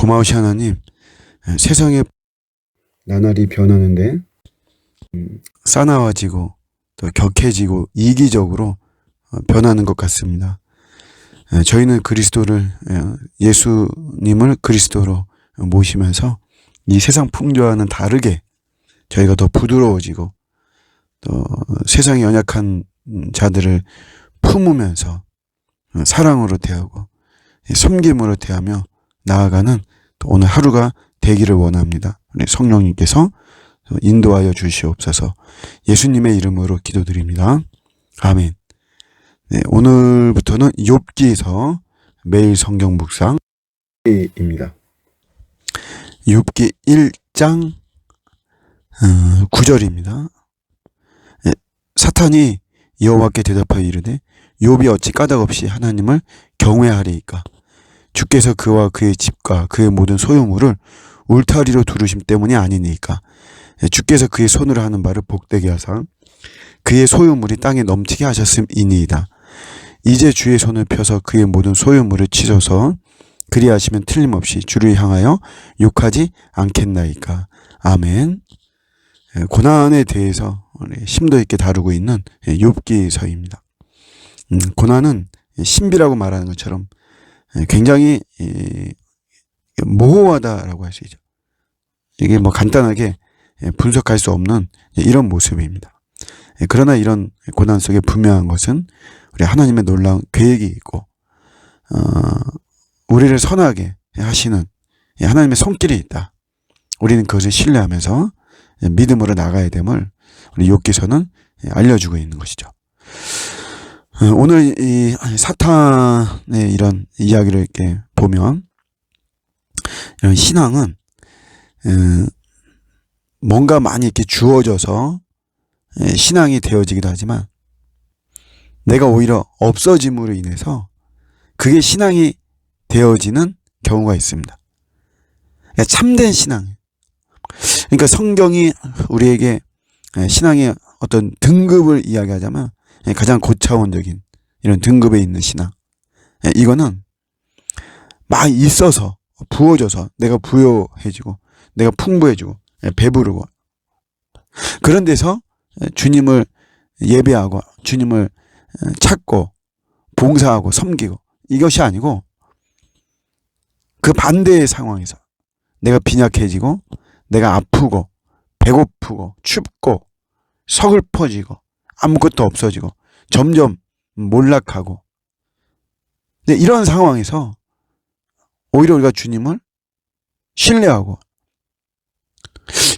고마우시 하나님, 예, 세상에 나날이 변하는데 음, 싸나워지고 또 격해지고 이기적으로 어, 변하는 것 같습니다. 예, 저희는 그리스도를 예, 예수님을 그리스도로 모시면서 이 세상 풍조와는 다르게 저희가 더 부드러워지고 또 세상의 연약한 음, 자들을 품으면서 어, 사랑으로 대하고 예, 섬김으로 대하며 나아가는 또 오늘 하루가 되기를 원합니다. 성령님께서 인도하여 주시옵소서. 예수님의 이름으로 기도드립니다. 아멘. 네, 오늘부터는 욥기에서 매일 성경 묵상 입니다. 욥기 1장 9절입니다. 네, 사탄이 여호와께 대답하여 이르되 욥이 어찌 까닭없이 하나님을 경외하리이까 주께서 그와 그의 집과 그의 모든 소유물을 울타리로 두르심 때문이 아니니까 예, 주께서 그의 손으로 하는 바를 복되게 하사 그의 소유물이 땅에 넘치게 하셨음이니이다. 이제 주의 손을 펴서 그의 모든 소유물을 치셔서 그리하시면 틀림없이 주를 향하여 욕하지 않겠나이까. 아멘. 예, 고난에 대해서 심도 있게 다루고 있는 예, 욥기서입니다. 음, 고난은 신비라고 말하는 것처럼 예, 굉장히 이, 모호하다라고 할 수 있죠. 이게 뭐 간단하게 예, 분석할 수 없는 이런 모습입니다. 예, 그러나 이런 고난 속에 분명한 것은 우리 하나님의 놀라운 계획이 있고, 어, 우리를 선하게 하시는 예, 하나님의 손길이 있다. 우리는 그것을 신뢰하면서 믿음으로 나가야 됨을 우리 욥기서는 알려주고 있는 것이죠. 어, 오늘 이 사탄의 이런 이야기를 이렇게 보면 이런 신앙은 어, 뭔가 많이 이렇게 주어져서 예, 신앙이 되어지기도 하지만 내가 오히려 없어짐으로 인해서 그게 신앙이 되어지는 경우가 있습니다. 그러니까 참된 신앙. 그러니까 성경이 우리에게 예, 신앙의 어떤 등급을 이야기하자면 예, 가장 고차원적인 이런 등급에 있는 신앙. 이거는 막 있어서 부어져서 내가 부여해지고 내가 풍부해지고 배부르고 그런 데서 주님을 예배하고 주님을 찾고 봉사하고 섬기고 이것이 아니고 그 반대의 상황에서 내가 빈약해지고 내가 아프고 배고프고 춥고 서글퍼지고 아무것도 없어지고 점점 몰락하고 근데 이런 상황에서 오히려 우리가 주님을 신뢰하고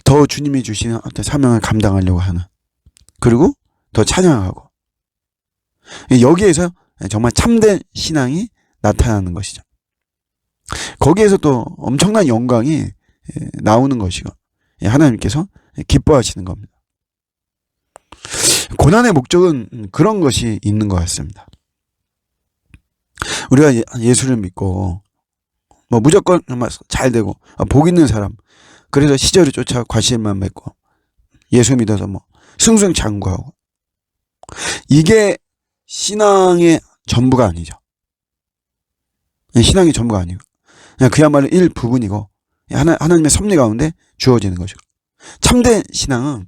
더 주님이 주시는 어떤 사명을 감당하려고 하는 그리고 더 찬양하고 여기에서 정말 참된 신앙이 나타나는 것이죠. 거기에서 또 엄청난 영광이 나오는 것이고 하나님께서 기뻐하시는 겁니다. 고난의 목적은 그런 것이 있는 것 같습니다. 우리가 예, 예수를 믿고 뭐 무조건 정말 잘 되고 아, 복 있는 사람 그래서 시절을 쫓아 과실만 맺고 예수 믿어서 뭐 승승장구하고 이게 신앙의 전부가 아니죠. 신앙의 전부가 아니고 그냥 그야말로 일부분이고 하나, 하나님의 섭리 가운데 주어지는 것이고 참된 신앙은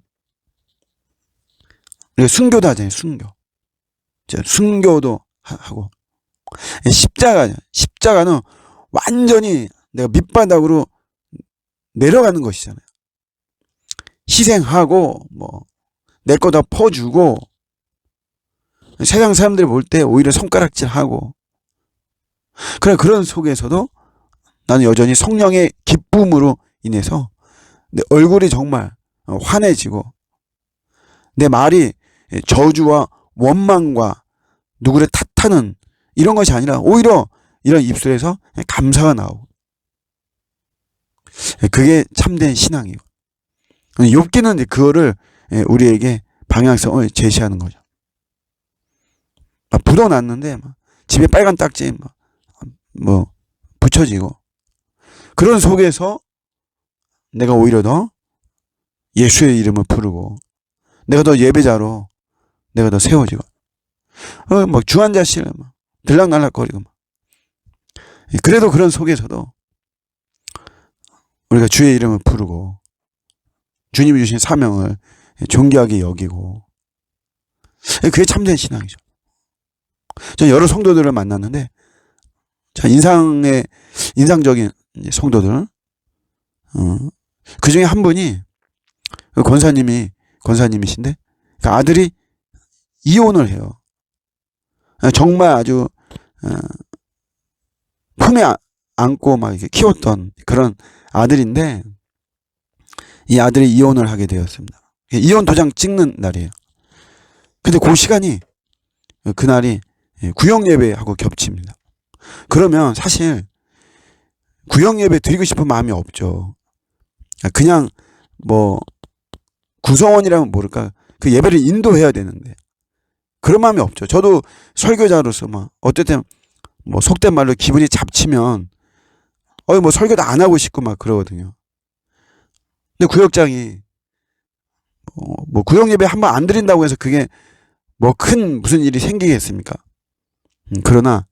순교도 하잖아요. 순교. 순교도 하고 십자가 십자가는 완전히 내가 밑바닥으로 내려가는 것이잖아요. 희생하고 뭐 내 거 다 퍼주고 세상 사람들 볼때 오히려 손가락질하고 그래 그런 속에서도 나는 여전히 성령의 기쁨으로 인해서 내 얼굴이 정말 환해지고 내 말이 저주와 원망과 누구를 탓하는 이런 것이 아니라 오히려 이런 입술에서 감사가 나오고 그게 참된 신앙이에요. 욥기는 그거를 우리에게 방향성을 제시하는 거죠. 묻어놨는데 집에 빨간 딱지 뭐 붙여지고 그런 속에서 내가 오히려 더 예수의 이름을 부르고 내가 더 예배자로 내가 더 세워지고. 어, 막 주한자실 막 들락날락거리고 막. 그래도 그런 속에서도 우리가 주의 이름을 부르고 주님이 주신 사명을 존귀하게 여기고. 그게 참된 신앙이죠. 저 여러 성도들을 만났는데 자 인상의 인상적인 성도들 어, 그 중에 한 분이 그 권사님이 권사님이신데 그 아들이 이혼을 해요. 정말 아주 어, 품에 아- 안고 막 이렇게 키웠던 그런 아들인데 이 아들이 이혼을 하게 되었습니다. 이혼 도장 찍는 날이에요. 근데 그 시간이 그날이 구역 예배하고 겹칩니다. 그러면 사실 구역 예배 드리고 싶은 마음이 없죠. 그냥 뭐 구성원이라면 모를까 그 예배를 인도해야 되는데 그런 마음이 없죠. 저도 설교자로서 막 어쨌든 뭐 속된 말로 기분이 잡치면 어이 뭐 설교도 안 하고 싶고 막 그러거든요. 근데 구역장이 어, 뭐 구역 예배 한 번 안 드린다고 해서 그게 뭐 큰 무슨 일이 생기겠습니까? 음, 그러나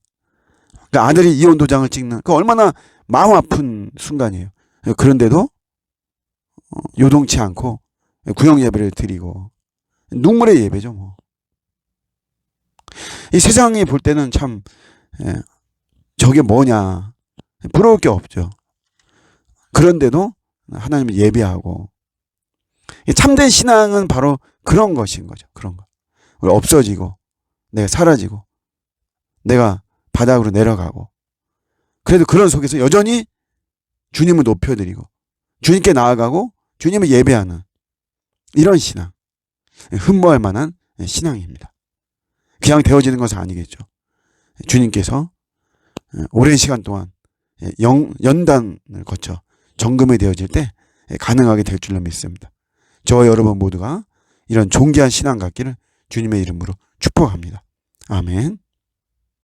그 아들이 이혼 도장을 찍는 그 얼마나 마음 아픈 순간이에요. 그런데도 어, 요동치 않고 구역 예배를 드리고 눈물의 예배죠 뭐. 이 세상이 볼 때는 참 예, 저게 뭐냐 부러울 게 없죠. 그런데도 하나님을 예배하고 이 참된 신앙은 바로 그런 것인 거죠. 그런 거. 우리 없어지고 내가 사라지고 내가 바닥으로 내려가고 그래도 그런 속에서 여전히 주님을 높여드리고 주님께 나아가고 주님을 예배하는 이런 신앙 흠모할 만한 신앙입니다. 그냥 되어지는 것은 아니겠죠. 주님께서 오랜 시간 동안 영, 연단을 거쳐 정금이 되어질 때 가능하게 될 줄로 믿습니다. 저와 여러분 모두가 이런 존귀한 신앙 갖기를 주님의 이름으로 축복합니다. 아멘.